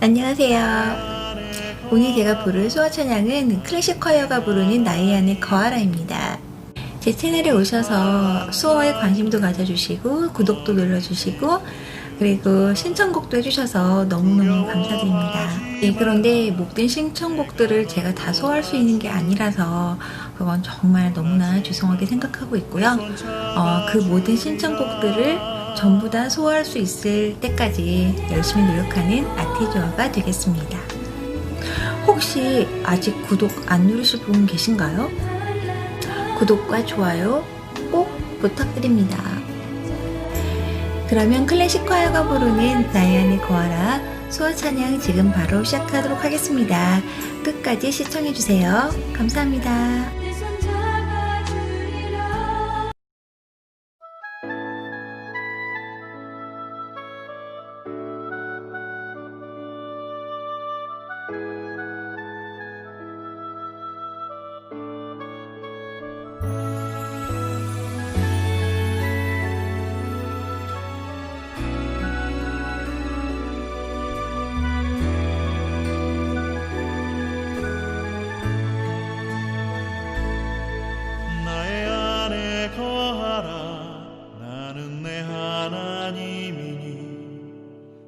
안녕하세요. 오늘 제가 부를 찬양은 클래식 콰이어가 부르는 나의 안의 거하라입니다. 제 채널에 오셔서 수어에 관심도 가져주시고 구독도 눌러주시고 그리고 신청곡도 해주셔서 너무너무 감사드립니다. 예, 그런데 모든 신청곡들을 제가 다 소화할 수 있는 게 아니라서 그건 정말 너무나 죄송하게 생각하고 있고요. 어, 그 모든 신청곡들을 전부 다 소화할 수 있을 때까지 열심히 노력하는 아티조아가 되겠습니다. 혹시 아직 구독 안 누르실 분 계신가요? 구독과 좋아요 꼭 부탁드립니다. 그러면 클래식 콰이어가 부르는 나의 안에 거하라 수어 찬양 지금 바로 시작하도록 하겠습니다. 끝까지 시청해주세요. 감사합니다.